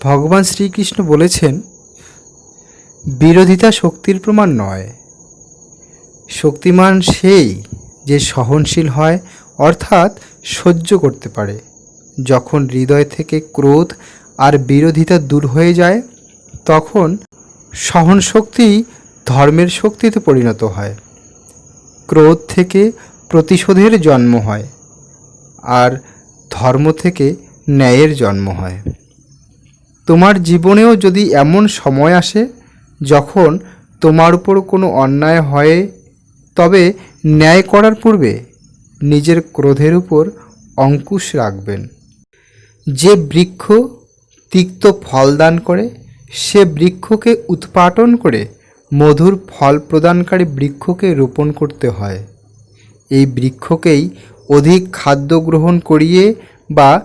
ভগবান শ্রীকৃষ্ণ বলেছেন, বিরোধিতা শক্তির প্রমাণ নয়। শক্তিমান সেই যে সহনশীল হয়, অর্থাৎ সহ্য করতে পারে। যখন হৃদয় থেকে ক্রোধ আর বিরোধিতা দূর হয়ে যায়, তখন সহন শক্তি ধর্মের শক্তিতে পরিণত হয়। ক্রোধ থেকে প্রতিশোধের জন্ম হয়, আর ধর্ম থেকে ন্যায়ের জন্ম হয়। তোমার জীবনেও যদি এমন সময় আসে যখন তোমার উপর কোনো অন্যায় হয়, তবে ন্যায় করার পূর্বে নিজের ক্রোধের উপর অঙ্কুশ রাখবেন। যে বৃক্ষ তিক্ত ফল দান করে, সে বৃক্ষকে উৎপাটন করে মধুর ফল প্রদানকারী বৃক্ষকে রোপণ করতে হয়। এই বৃক্ষকেই অধিক খাদ্য গ্রহণ করিয়ে বা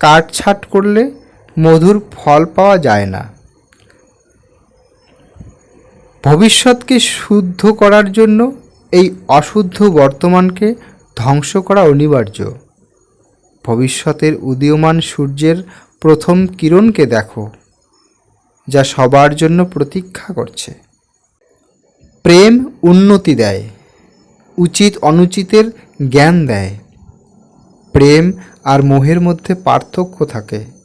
কাটছাট করলে মধুর ফল পাওয়া যায় না। ভবিষ্যৎকে শুদ্ধ করার জন্য এই অশুদ্ধ বর্তমানকে ধ্বংস করা অনিবার্য। ভবিষ্যতের উদীয়মান সূর্যের প্রথম কিরণকে দেখো, যা সবার জন্য প্রতীক্ষা করছে। প্রেম উন্নতি দেয়, উচিত অনুচিতের জ্ঞান দেয়। প্রেম আর মোহের মধ্যে পার্থক্য থাকে।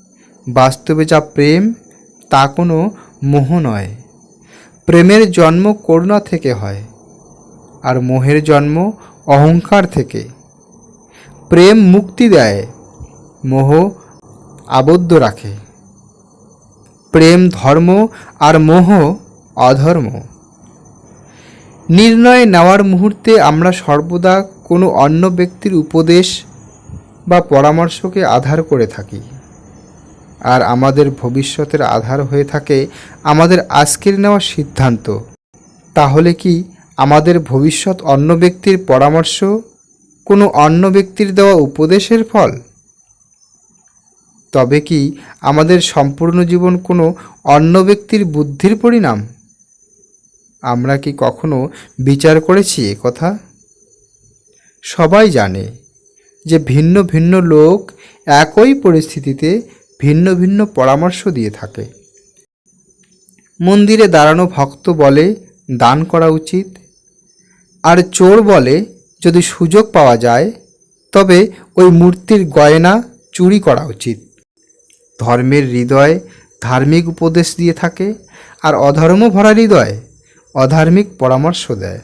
বাস্তবে যা প্রেম, তা কোনো মোহ নয়। প্রেমের জন্ম করুণা থেকে হয়, আর মোহের জন্ম অহংকার থেকে। প্রেম মুক্তি দেয়, মোহ আবদ্ধ রাখে। প্রেম ধর্ম আর মোহ অধর্ম। নির্ণয় নেওয়ার মুহূর্তে আমরা সর্বদা কোনো অন্য ব্যক্তির উপদেশ বা পরামর্শকে আধার করে থাকি। আর আমাদের ভবিষ্যতের আধার হয়ে থাকে আমাদের আজকের নেওয়া সিদ্ধান্ত। তাহলে কি আমাদের ভবিষ্যৎ অন্য ব্যক্তির পরামর্শ কোনো অন্য ব্যক্তির দেওয়া উপদেশের ফল? তবে কি আমাদের সম্পূর্ণ জীবন কোনো অন্য ব্যক্তির বুদ্ধির পরিণাম? আমরা কি কখনো বিচার করেছি এ কথা? সবাই জানে যে ভিন্ন ভিন্ন লোক একই পরিস্থিতিতে ভিন্ন ভিন্ন পরামর্শ দিয়ে থাকে। মন্দিরে দাঁড়ানো ভক্ত বলে, দান করা উচিত। আর চোর বলে, যদি সুযোগ পাওয়া যায়, তবে ওই মূর্তির গয়না চুরি করা উচিত। ধর্মের হৃদয় ধার্মিক উপদেশ দিয়ে থাকে, আর অধর্ম ভরা হৃদয় অধার্মিক পরামর্শ দেয়।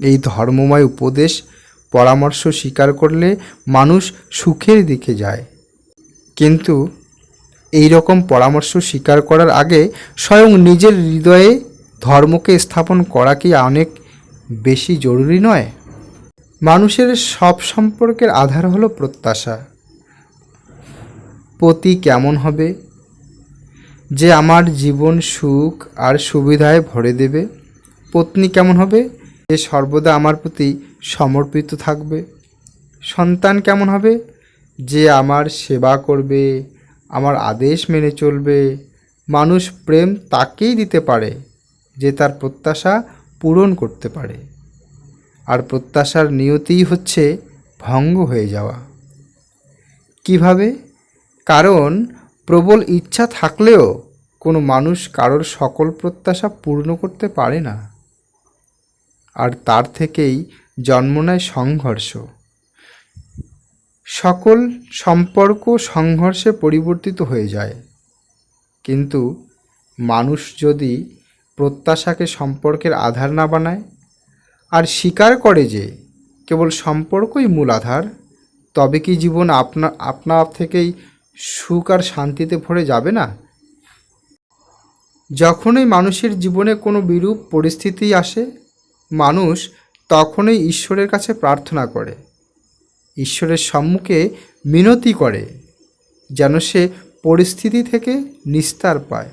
এই ধর্মময় উপদেশ পরামর্শ স্বীকার করলে মানুষ সুখের দিকে যায়। কিন্তু এই রকম পরামর্শ স্বীকার করার আগে স্বয়ং নিজের হৃদয়ে ধর্মকে স্থাপন করা কি অনেক বেশি জরুরি নয়? মানুষের সব সম্পর্কের আধার হলো প্রত্যাশা। পতি কেমন হবে? যে আমার জীবন সুখ আর সুবিধায় ভরে দেবে। পত্নী কেমন হবে? যে সর্বদা আমার প্রতি সমর্পিত থাকবে। সন্তান কেমন হবে? যে আমার সেবা করবে, আমার আদেশ মেনে চলবে। মানুষ প্রেম তাকেই দিতে পারে, যে তার প্রত্যাশা পূরণ করতে পারে। আর প্রত্যাশার নিয়তিই হচ্ছে ভঙ্গ হয়ে যাওয়া। কীভাবে? কারণ প্রবল ইচ্ছা থাকলেও কোনো মানুষ কারোর সকল প্রত্যাশা পূর্ণ করতে পারে না। আর তার থেকেই জন্ম নেয় সংঘর্ষ। সকল সম্পর্ক সংঘর্ষে পরিবর্তিত হয়ে যায়। কিন্তু মানুষ যদি প্রত্যাশাকে সম্পর্কের আধার না বানায় আর স্বীকার করে যে কেবল সম্পর্কই মূল আধার, তবে কি জীবন আপনা আপনা থেকেই সুখ আর শান্তিতে ভরে যাবে না? যখনই মানুষের জীবনে কোনো বিরূপ পরিস্থিতি আসে, মানুষ তখনই ঈশ্বরের কাছে প্রার্থনা করে। ঈশ্বরের সম্মুখে মিনতি করে, যেন সে পরিস্থিতি থেকে নিস্তার পায়।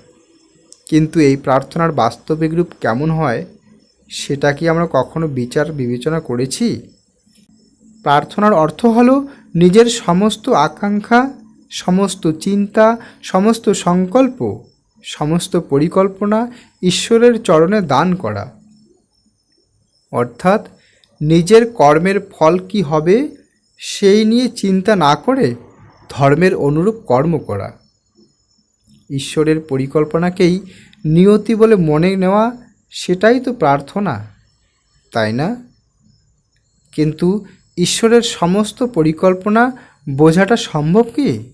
কিন্তু এই প্রার্থনার বাস্তবিক রূপ কেমন হয়, সেটা কি আমরা কখনো বিচার বিবেচনা করেছি? প্রার্থনার অর্থ হলো নিজের সমস্ত আকাঙ্ক্ষা, সমস্ত চিন্তা, সমস্ত সংকল্প, সমস্ত পরিকল্পনা ঈশ্বরের চরণে দান করা। অর্থাৎ নিজের কর্মের ফল কি হবে সেই নিয়ে চিন্তা না করে ধর্মের অনুরূপ কর্ম করা। ঈশ্বরের পরিকল্পনাকেই নিয়তি বলে মনে নেওয়া সেটাই তো প্রার্থনা, তাই না? কিন্তু ঈশ্বরের সমস্ত পরিকল্পনা বোঝাটা সম্ভব কি?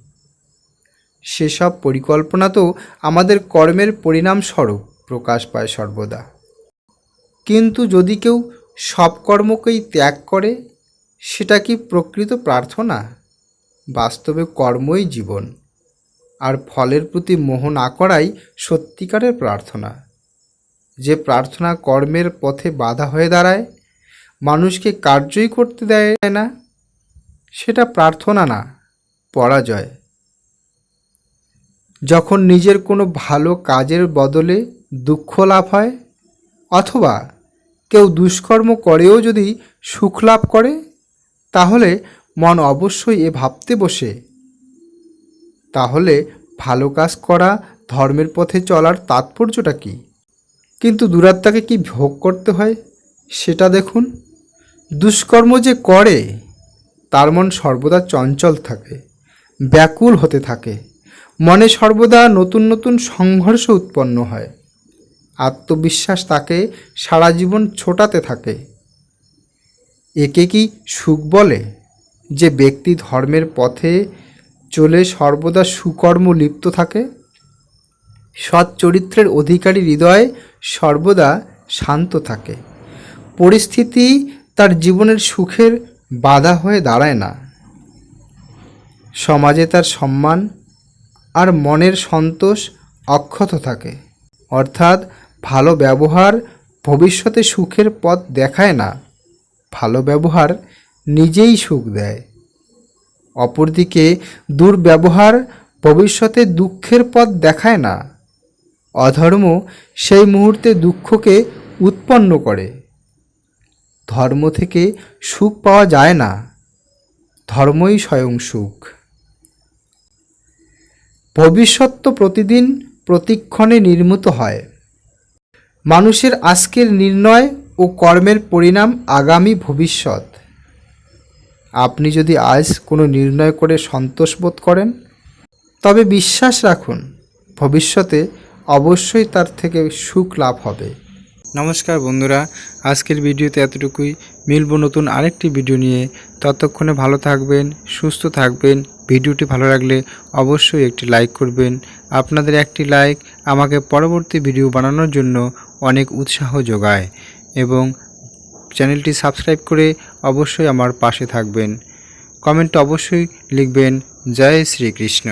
সেসব পরিকল্পনা তো আমাদের কর্মের পরিণামস্বরূপ প্রকাশ পায় সর্বদা। কিন্তু যদি কেউ সব কর্মকেই ত্যাগ করে সেটা কি প্রকৃত প্রার্থনা? বাস্তবে কর্মই জীবন। আর ফলের প্রতি মোহ না করাই সত্যিকারের প্রার্থনা। যে প্রার্থনা কর্মের পথে বাধা হয়ে দাঁড়ায়, মানুষকে কার্যই করতে দেয় না, সেটা প্রার্থনা না, পরাজয়। যখন নিজের কোনো ভালো কাজের বদলে দুঃখ লাভ হয়, অথবা কেউ দুষ্কর্ম করেও যদি সুখ লাভ করে তাহলে মন অবশ্যই এ ভাবতে বসে। তাহলে ভালো কাজ করা, ধর্মের পথে চলার তাৎপর্যটা কী? কিন্তু দুরাত্মাকে কি ভোগ করতে হয়? সেটা দেখুন। দুষ্কর্ম যে করে, তার মন সর্বদা চঞ্চল থাকে, ব্যাকুল হতে থাকে। মনে সর্বদা নতুন নতুন সংঘর্ষ উৎপন্ন হয়। আত্মবিশ্বাস তাকে সারা জীবন ছোটাতে থাকে। একে কি সুখ বলে? যে ব্যক্তি ধর্মের পথে চলে সর্বদা সুকর্ম লিপ্ত থাকে? সৎ চরিত্রের অধিকারী হৃদয় সর্বদা শান্ত থাকে। পরিস্থিতি তার জীবনের সুখের বাধা হয়ে দাঁড়ায় না। সমাজে তার সম্মান আর মনের সন্তোষ অক্ষত থাকে। অর্থাৎ ভালো ব্যবহার ভবিষ্যতে সুখের পথ দেখায় না। ভালো ব্যবহার নিজেই সুখ দেয়। অপরদিকে দুর্ব্যবহার ভবিষ্যতে দুঃখের পথ দেখায় না। অধর্ম সেই মুহূর্তে দুঃখকে উৎপন্ন করে। ধর্ম থেকে সুখ পাওয়া যায় না। ধর্মই স্বয়ং সুখ। ভবিষ্যৎ তো প্রতিদিন প্রতিক্ষণে নির্মিত হয়। মানুষের আজকের নির্ণয় ও কর্মের পরিণাম আগামী ভবিষ্যৎ। আপনি যদি আজ কোনো নির্ণয় করে সন্তোষ বোধ করেন, তবে বিশ্বাস রাখুন, ভবিষ্যতে অবশ্যই তার থেকে সুখ লাভ হবে। নমস্কার বন্ধুরা, আজকের ভিডিওতে এতটুকুই। মিলব নতুন আরেকটি ভিডিও নিয়ে। ততক্ষণে ভালো থাকবেন, সুস্থ থাকবেন। ভিডিওটি ভালো লাগলে অবশ্যই একটি লাইক করবেন। আপনাদের একটি লাইক আমাকে পরবর্তী ভিডিও বানানোর জন্য অনেক উৎসাহ যোগায়। এবং চ্যানেলটি সাবস্ক্রাইব করে অবশ্যই আমার পাশে থাকবেন। কমেন্ট অবশ্যই লিখবেন জয় শ্রীকৃষ্ণ।